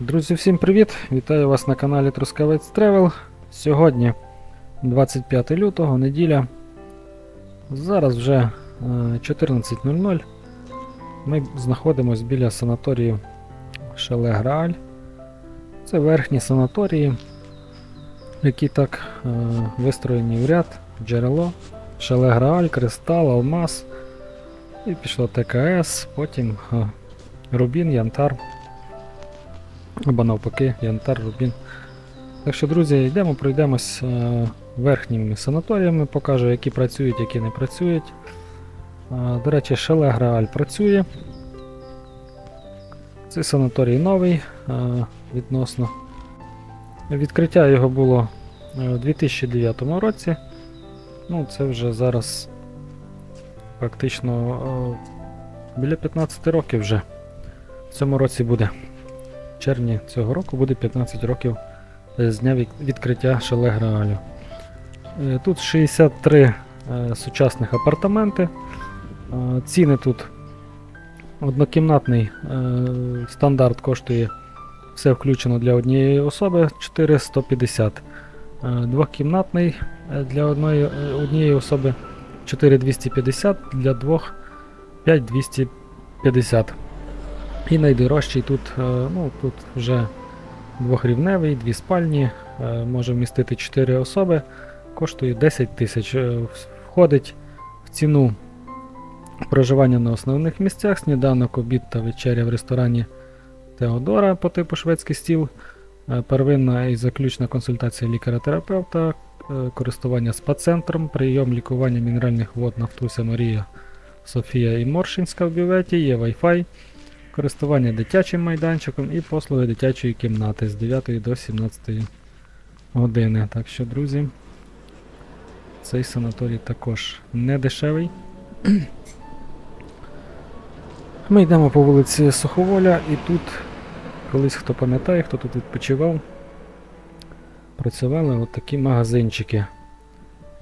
Друзі, всім привіт! Вітаю вас на каналі Трускавець Тревел. Сьогодні 25 лютого, неділя. Зараз вже е, 14.00. Ми знаходимося біля санаторію Шеле Грааль. Це верхні санаторії, які так е, вистроєні в ряд, джерело, Шеле Грааль, Кристал, Алмаз. І пішло ТКС, потім е, Рубін, Янтар. Або навпаки, Янтар, Рубін. Так що, друзі, йдемо, пройдемось е, верхніми санаторіями, покажу, які працюють, які не працюють. Е, до речі, Шеле Грааль працює. Цей санаторій новий е, відносно. Відкриття його було у 2009 році. Ну, це вже зараз фактично е, біля 15 років вже. В цьому році буде. Червні цього року буде 15 років з дня відкриття Шеле Граалю. Е, Тут 63 е, сучасних апартаменти. Е, Ціни тут однокімнатний стандарт коштує все включено для однієї особи 4150. Е, Двохкімнатний для одної, однієї особи 4250, для двох 5250. І найдорожчий тут, е, ну, тут вже двохрівневий, дві спальні, е, може вмістити 4 особи, коштує 10 тисяч. Е, Входить в ціну проживання на основних місцях, сніданок, обід та вечеря в ресторані Теодора по типу шведський стіл, первинна і заключна консультація лікаря-терапевта, користування спа-центром, прийом лікування мінеральних вод Нафтуся Марія, Софія і Моршинська в бюветі, є Wi-Fi, користування дитячим майданчиком і послуги дитячої кімнати з 9 до 17 години. Так що, друзі, цей санаторій також не дешевий. Ми йдемо по вулиці Суховоля, і тут, колись хто пам'ятає, хто тут відпочивав, працювали от такі магазинчики.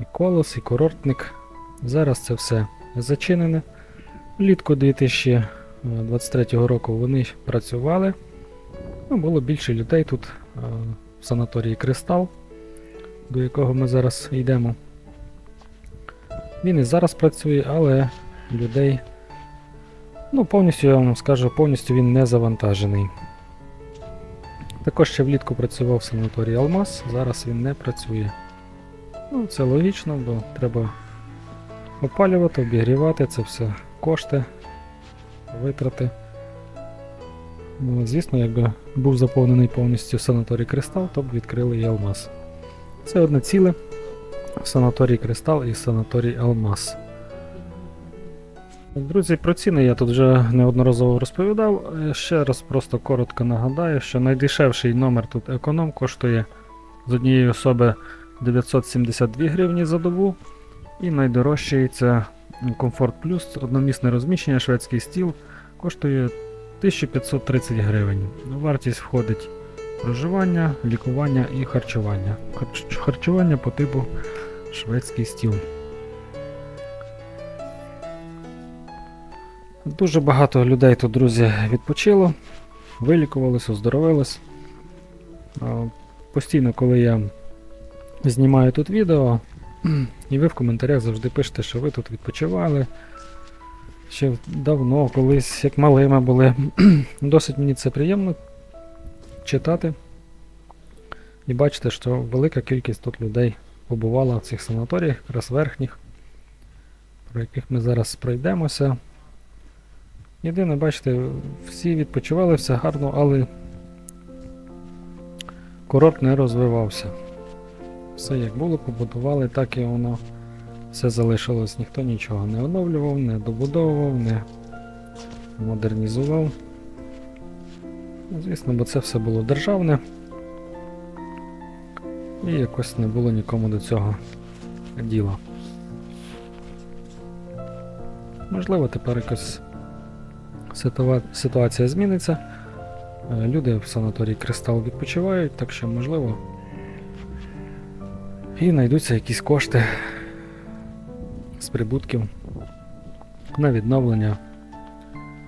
І колос, і курортник. Зараз це все зачинене. Влітку 2023 року вони працювали. Ну, було більше людей тут е, в санаторії Кристал, до якого ми зараз йдемо. Він і зараз працює, але людей, ну, повністю я вам скажу, повністю він не завантажений. Також ще влітку працював в санаторії Алмаз, зараз він не працює. Ну, це логічно, бо треба опалювати, обігрівати, це все кошти, витрати. Ну, звісно, якби був заповнений повністю санаторій Кристал, то б відкрили і Алмаз. Це одне ціле. Санаторій Кристал і санаторій Алмаз. Друзі, про ціни я тут вже неодноразово розповідав. Е, Ще раз просто коротко нагадаю, що найдешевший номер тут економ коштує з однієї особи 972 гривні за добу. І найдорожчий це Комфорт Плюс, одномісне розміщення, шведський стіл, коштує 1530 гривень. Вартість входить проживання, лікування і харчування. Харч- Харчування по типу шведський стіл. Дуже багато людей тут, друзі, відпочило, вилікувалось, оздоровилось. Постійно, коли я знімаю тут відео, і ви в коментарях завжди пишете, що ви тут відпочивали. Ще давно, колись, як малими були. Досить мені це приємно читати. І бачите, що велика кількість тут людей побувала в цих санаторіях, якраз верхніх, про яких ми зараз пройдемося. Єдине, бачите, всі відпочивали, все гарно, але курорт не розвивався. Все як було, побудували, так і воно все залишилось. Ніхто нічого не оновлював, не добудовував, не модернізував. Ну, Звісно, бо це все було державне. І якось не було нікому до цього діла. Можливо, тепер якось ситуа- ситуація зміниться. Е, Люди в санаторії Кристал відпочивають, так що можливо. І знайдуться якісь кошти з прибутків на відновлення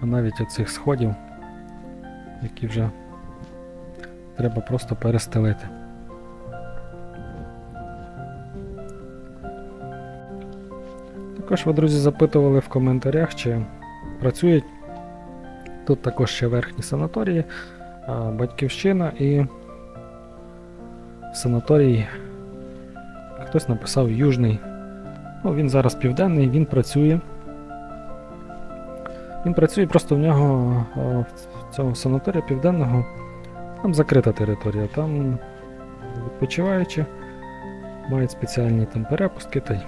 а навіть оцих сходів, які вже треба просто перестелити. Також ви, друзі, запитували в коментарях, чи працюють тут також ще верхні санаторії, Батьківщина і санаторій. Хтось написав Южний. Ну, він зараз південний, він працює. Він працює просто в нього а, в цього санаторія південного. Там закрита територія, там відпочиваючи, мають спеціальні там перепустки та й.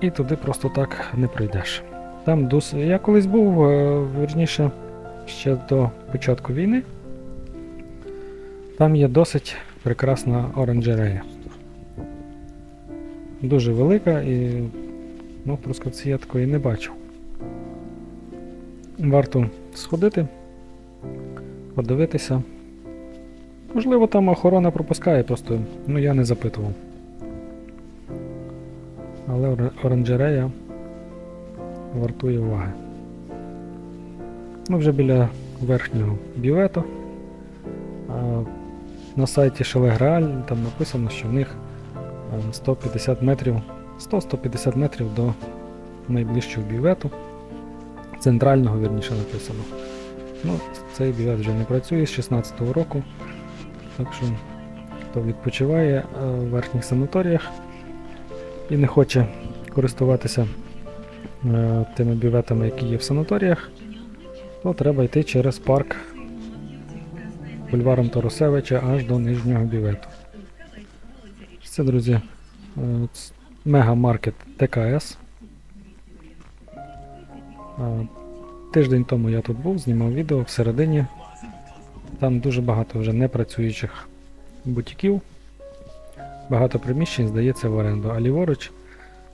І туди просто так не прийдеш. Там дос... Я колись був, е, вірніше, ще до початку війни. Там є досить прекрасна оранжерея. Дуже велика і ну, в я такої не бачив. Варто сходити, подивитися. Можливо, там охорона пропускає, просто ну, я не запитував. Але оранжерея вартує уваги. Ми вже біля верхнього бювету. На сайті Шелеграаль там написано, що в них е, 150 метрів, 100-150 метрів до найближчого бювету. Центрального, вірніше написано. Ну, цей бювет вже не працює з 16-го року. Так що, хто відпочиває е, в верхніх санаторіях і не хоче користуватися е, тими бюветами, які є в санаторіях, то треба йти через парк бульваром Тарусевича аж до нижнього бювету. Це, друзі, е, мегамаркет ТКС. Е, Тиждень тому я тут був, знімав відео всередині. Там дуже багато вже непрацюючих бутіків. Багато приміщень здається в оренду, а ліворуч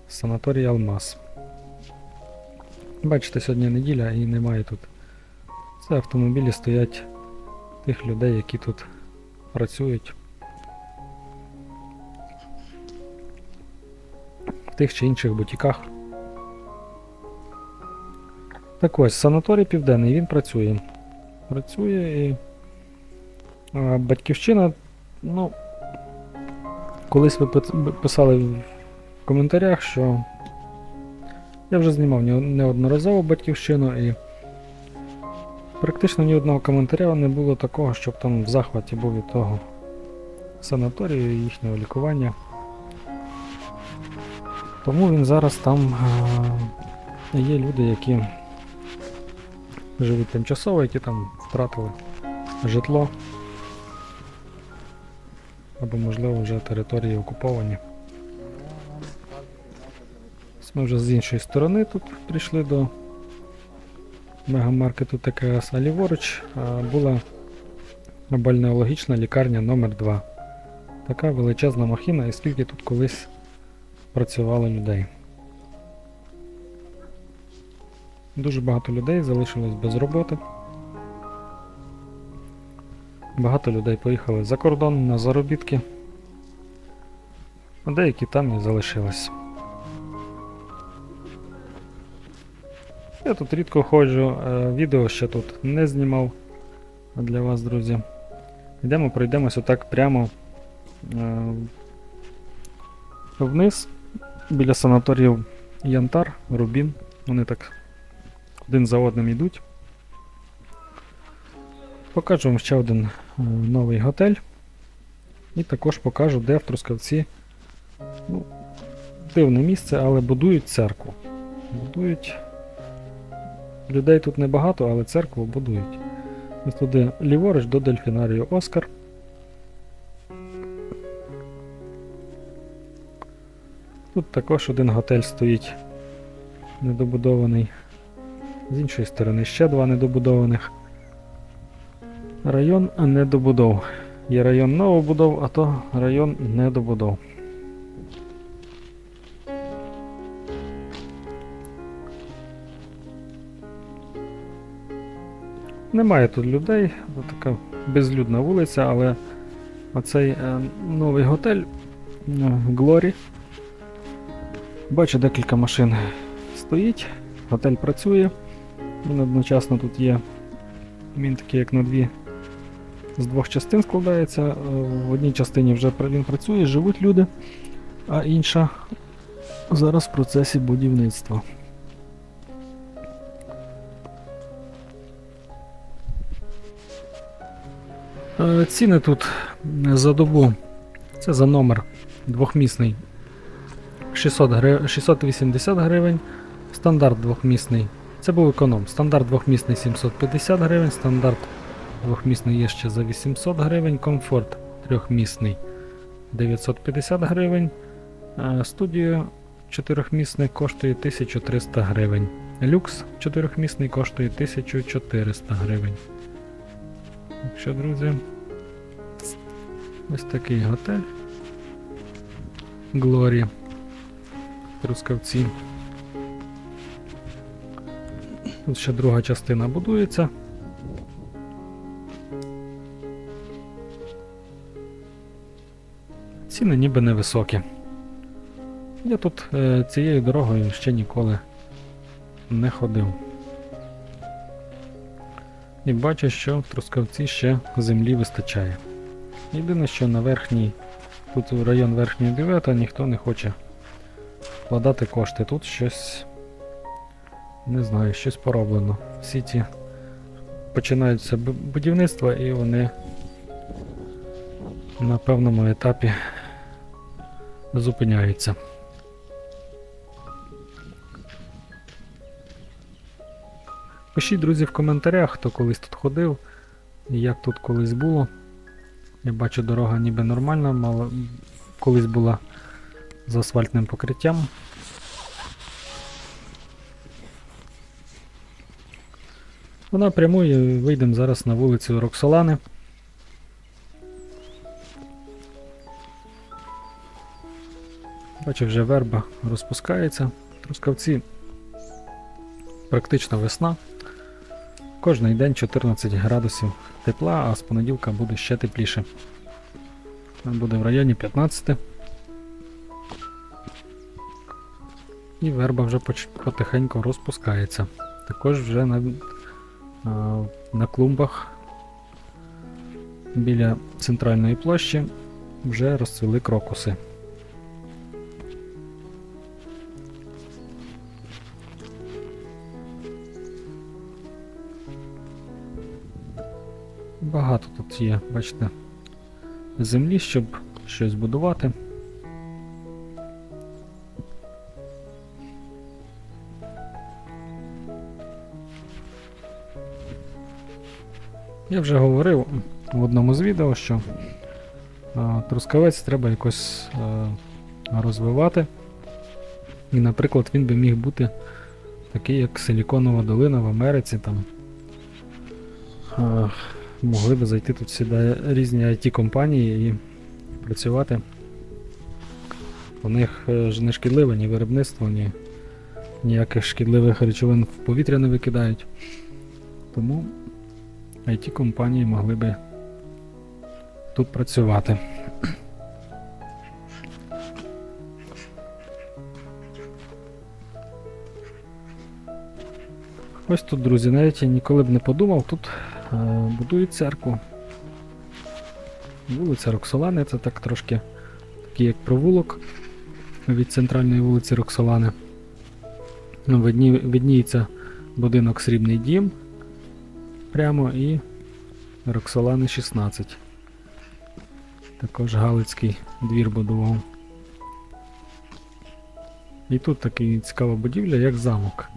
санаторій Алмаз. Бачите, сьогодні неділя і немає тут. Це автомобілі стоять тих людей, які тут працюють. В тих чи інших бутіках. Так ось, санаторій Південний, він працює. Працює і. А, батьківщина, ну. Колись ви писали в коментарях, що я вже знімав не- неодноразово батьківщину і практично ні одного коментаря не було такого, щоб там в захваті був від того санаторію і їхнього лікування. Тому він зараз там а, є люди, які живуть тимчасово, які там втратили житло. Або, можливо, вже території окуповані. Ми вже з іншої сторони тут прийшли до мегамаркету ТКС, а ліворуч була бальнеологічна лікарня номер 2 Така величезна махіна, і скільки тут колись працювало людей. Дуже багато людей залишилось без роботи. Багато людей поїхали за кордон на заробітки, а деякі там і залишились. Я тут рідко ходжу, е, відео ще тут не знімав для вас, друзі. Йдемо, пройдемось отак прямо е, вниз, біля санаторіїв Янтар, Рубін. Вони так один за одним йдуть. Покажу вам ще один е, новий готель. І також покажу, де в Трускавці ну, дивне місце, але будують церкву. Будують. Людей тут небагато, але церкву будують. Ось туди ліворуч до дельфінарію Оскар. Тут також один готель стоїть недобудований. З іншої сторони ще два недобудованих. Район недобудов. Є район новобудов, а то район недобудов. Немає тут людей, така безлюдна вулиця, але оцей е, новий готель е, Бачу, декілька машин стоїть, готель працює. Він одночасно тут є. Він такий як на дві з двох частин складається. Е, В одній частині вже він працює, живуть люди, а інша зараз в процесі будівництва. Ціни тут за добу. Це за номер двохмісний 600 гри... 680 гривень, стандарт двохмісний. Це був економ. Стандарт двохмісний 750 гривень, стандарт двохмісний є ще за 800 гривень, комфорт трьохмісний 950 гривень. Е, Студіо чотирьохмісний коштує 1300 гривень. Люкс чотирьохмісний коштує 1400 гривень. Так що, друзі, ось такий готель. Глорі. Трускавці. Тут ще друга частина будується. Ціни ніби невисокі. Я тут е, цією дорогою ще ніколи не ходив. І бачу, що в Трускавці ще землі вистачає. Єдине, що на верхній, тут район верхньої бювета ніхто не хоче вкладати кошти. Тут щось, не знаю, щось пороблено. Всі ці починаються будівництва і вони на певному етапі зупиняються. Пишіть, друзі, в коментарях, хто колись тут ходив, як тут колись було. Я бачу, дорога ніби нормальна, мало колись була з асфальтним покриттям. Вона прямує, вийдемо зараз на вулицю Роксолани. Бачу, вже верба розпускається. Трускавці практично весна. Кожний день 14 градусів тепла, а з понеділка буде ще тепліше. Буде в районі 15. І верба вже потихеньку розпускається. Також вже на, на клумбах біля центральної площі вже розцвіли крокуси. Багато тут є, бачите, землі, щоб щось будувати. Я вже говорив в одному з відео, що а, трускавець треба якось а, розвивати. І, наприклад, він би міг бути такий, як Силіконова долина в Америці. Там, а, могли би зайти тут сюди різні IT-компанії і працювати. У них е, ж не шкідливе ні виробництво, ні ніяких шкідливих речовин в повітря не викидають. Тому IT-компанії могли би тут працювати. Ось тут, друзі, навіть я ніколи б не подумав, тут будують церкву. Вулиця Роксолани, це так трошки такий як провулок від центральної вулиці Роксолани. Ну, видні, видніється будинок Срібний Дім прямо і Роксолани 16. Також Галицький двір будував. І тут така цікава будівля, як замок.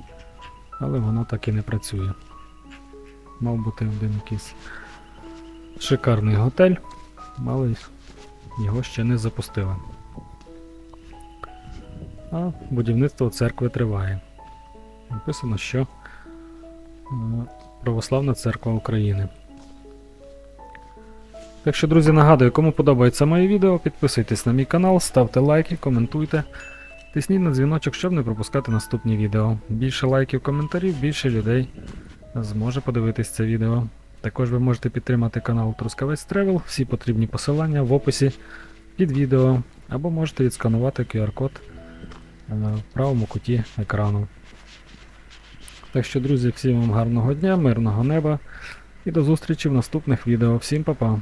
Але воно так і не працює. Мав бути один якийсь шикарний готель, але його ще не запустили. А будівництво церкви триває. Написано, що е, Православна церква України. Так що, друзі, нагадую, кому подобається моє відео, підписуйтесь на мій канал, ставте лайки, коментуйте. Тисніть на дзвіночок, щоб не пропускати наступні відео. Більше лайків, коментарів, більше людей зможе подивитись це відео. Також ви можете підтримати канал Трускавець Тревел, всі потрібні посилання в описі під відео, або можете відсканувати QR-код е, в правому куті екрану. Так що, друзі, всім вам гарного дня, мирного неба. І до зустрічі в наступних відео. Всім па-па!